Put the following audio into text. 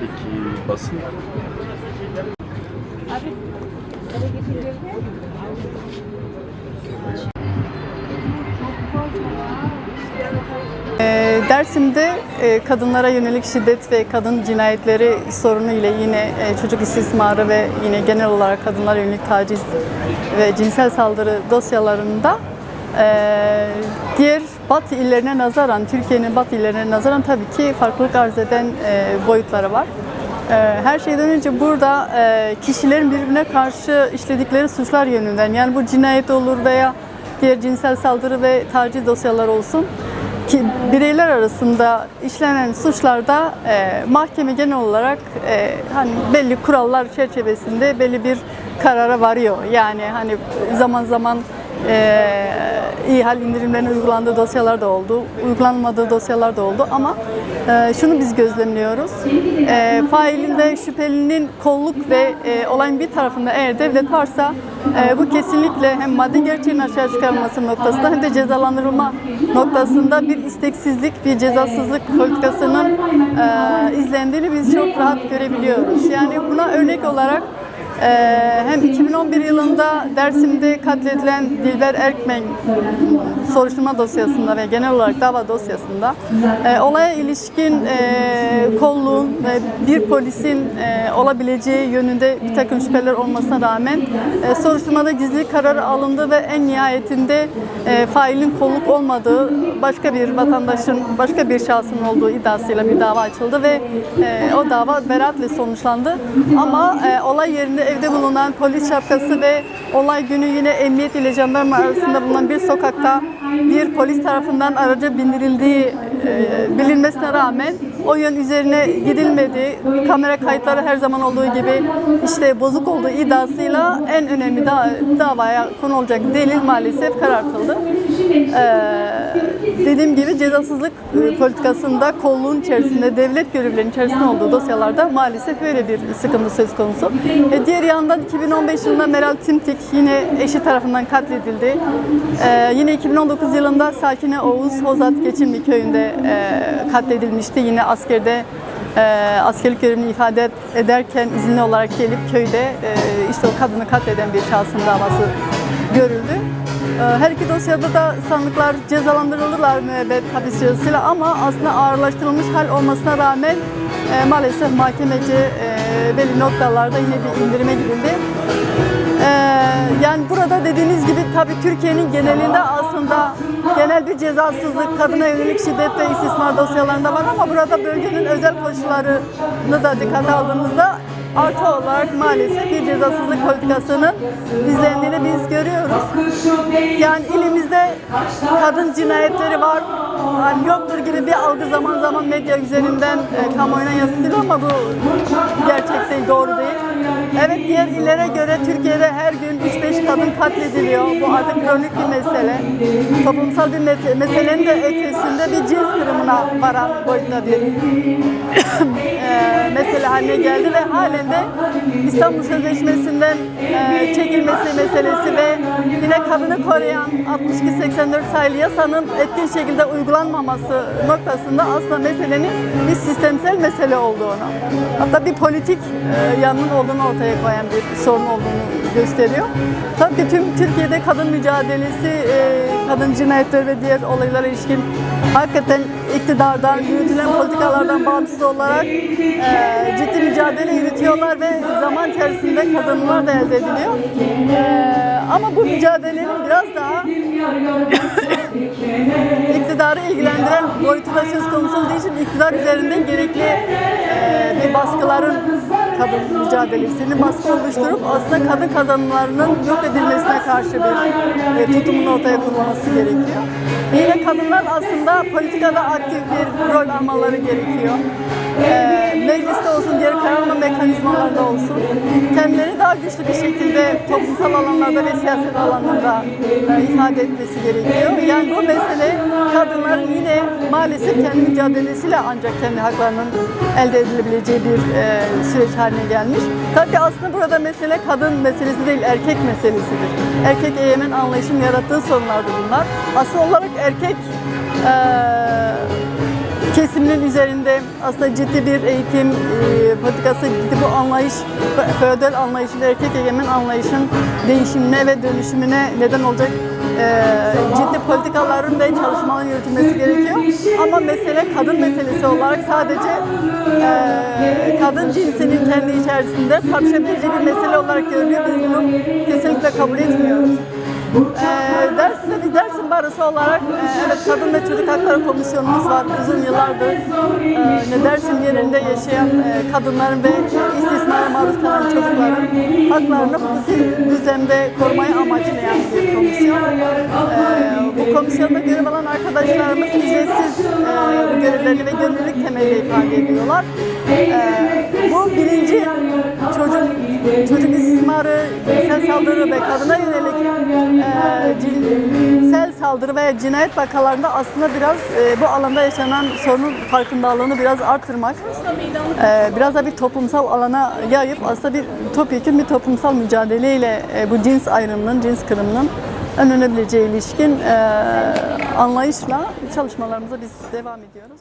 Peki basın? Ee, Dersim'de e, kadınlara yönelik şiddet ve kadın cinayetleri sorunu ile yine e, çocuk istismarı ve yine genel olarak kadınlara yönelik taciz ve cinsel saldırı dosyalarında e, diğer Batı illerine nazaran, Türkiye'nin Batı illerine nazaran tabii ki farklılık arz eden e, boyutları var. E, Her şeyden önce burada e, kişilerin birbirine karşı işledikleri suçlar yönünden yani bu cinayet olur veya diğer cinsel saldırı ve taciz dosyaları olsun ki bireyler arasında işlenen suçlarda e, mahkeme genel olarak e, hani belli kurallar çerçevesinde belli bir karara varıyor. Yani hani zaman zaman e, iyi hal indirimlerinin uygulandığı dosyalar da oldu, uygulanmadığı dosyalar da oldu ama e, şunu biz gözlemliyoruz. E, failinde şüphelinin kolluk ve e, olayın bir tarafında eğer devlet varsa e, bu kesinlikle hem maddi gerçeğin aşağı çıkarılması noktasında hem de cezalandırılma noktasında bir isteksizlik, bir cezasızlık politikasının e, izlendiğini biz çok rahat görebiliyoruz. Yani buna örnek olarak ee, hem 2011 yılında Dersim'de katledilen Dilber Erkmen soruşturma dosyasında ve genel olarak dava dosyasında e, olaya ilişkin e, kolluğun ve bir polisin e, olabileceği yönünde bir takım şüpheler olmasına rağmen soruşturmada gizli kararı alındı ve en nihayetinde failin kolluk olmadığı başka bir vatandaşın, başka bir şahsın olduğu iddiasıyla bir dava açıldı ve o dava beraatle sonuçlandı. Ama olay yerinde evde bulunan polis şapkası ve olay günü yine emniyet ile jandarma arasında bulunan bir sokakta bir polis tarafından araca bindirildiği e, bilinmesine rağmen o yön üzerine gidilmedi. Kamera kayıtları her zaman olduğu gibi işte bozuk olduğu iddiasıyla en önemli da, davaya konu olacak delil maalesef karartıldı. Ee, dediğim gibi cezasızlık e, politikasında kolluğun içerisinde, devlet görevlilerinin içerisinde olduğu dosyalarda maalesef böyle bir sıkıntı söz konusu. E, diğer yandan 2015 yılında Meral Timtik yine eşi tarafından katledildi. Ee, yine 2019 yılında Sakine Oğuz Hozat Geçimli köyünde e, katledilmişti. Yine askerde e, askerlik görevini ifade ederken izinli olarak gelip köyde e, işte o kadını katleden bir şahsın davası görüldü. Ee, Her iki dosyada da sanıklar cezalandırıldılar müebbet hapis cezasıyla ama aslında ağırlaştırılmış hal olmasına rağmen e, maalesef mahkemece e, belli noktalarda yine bir indirime gidildi. Ee, yani burada dediğiniz gibi tabii Türkiye'nin genelinde aslında genel bir cezasızlık, kadına yönelik şiddet ve istismar dosyalarında var ama burada bölgenin özel koşullarını da dikkate aldığımızda artı olarak maalesef bir cezasızlık politikasının izlendiğini biz görüyoruz. Yani ilimizde kadın cinayetleri var, yani yoktur gibi bir algı zaman zaman medya üzerinden e, kamuoyuna yansıtılıyor ama bu gerçek değil, doğru değil. Evet diğer illere göre Türkiye'de her gün 3-5 kadın katlediliyor. Bu artık kronik bir mesele. Toplumsal bir me- meselenin de ötesinde bir cins kırımına varan boyutta bir mesele haline geldi ve halen de İstanbul Sözleşmesi'nden e, çekilmesi meselesi ve yine kadını koruyan 62-84 sayılı yasanın etkin şekilde uygulanmaması noktasında aslında meselenin bir sistemsel mesele olduğunu, hatta bir politik e, yanının olduğunu ortaya koyan bir sorun olduğunu gösteriyor. Tabii ki tüm Türkiye'de kadın mücadelesi, e, kadın cinayetleri ve diğer olaylara ilişkin hakikaten iktidardan, yürütülen politikalardan bağımsız olarak e, ciddi mücadele yürütüyorlar ve zaman içerisinde kazanımlar da elde ediliyor. E, bu mücadelenin biraz daha iktidarı ilgilendiren boyutu da söz konusu olduğu için iktidar üzerinden gerekli e, bir baskıların kadın mücadelesini baskı oluşturup aslında kadın kazanımlarının yok edilmesine karşı bir e, tutumun ortaya konulması gerekiyor. Yine kadınlar aslında politikada aktif bir rol almaları gerekiyor. Mecliste olsun, diğer karar alma mekanizmalarda olsun. Kendileri daha güçlü bir şekilde toplumsal alanlarda ve siyaset alanında e, ifade etmesi gerekiyor. Yani bu mesele kadınların yine maalesef kendi mücadelesiyle ancak kendi haklarının elde edilebileceği bir e, süreç haline gelmiş. Tabii aslında burada mesele kadın meselesi değil, erkek meselesidir. Erkek egemen anlayışın yarattığı sorunlardır bunlar. Asıl olarak erkek e, kesiminin üzerinde aslında ciddi bir eğitim e, politikası, ciddi bu anlayış, feodal anlayışın, erkek egemen anlayışın değişimine ve dönüşümüne neden olacak e, ciddi politikaların ve çalışmaların yürütülmesi gerekiyor. Ama mesele kadın meselesi olarak sadece e, kadın cinsinin kendi içerisinde tartışabileceği bir mesele olarak görülüyor. Biz bunu kesinlikle kabul etmiyoruz. E, Dersim'de Barosu olarak e, evet Kadın ve Çocuk Hakları Komisyonumuz var. Uzun yıllardır e, ne Dersim yerinde yaşayan e, kadınların ve istismara maruz kalan çocukların haklarını hukuki düzende korumayı amaçlayan bir komisyon. Bu komisyonda görev alan arkadaşlarımız ücretsiz bu görevlerini ve gönüllülük temelli ifade ediyorlar. Bu birinci çocuk çocuk istismarı, cinsel saldırı ve kadına yönelik e, cinsel saldırı veya cinayet vakalarında aslında biraz e, bu alanda yaşanan sorunun farkındalığını biraz artırmak, e, biraz da bir toplumsal alana yayıp aslında bir topyekun bir toplumsal mücadeleyle e, bu cins ayrımının, cins kırımının önlenebileceği ilişkin e, anlayışla çalışmalarımıza biz devam ediyoruz.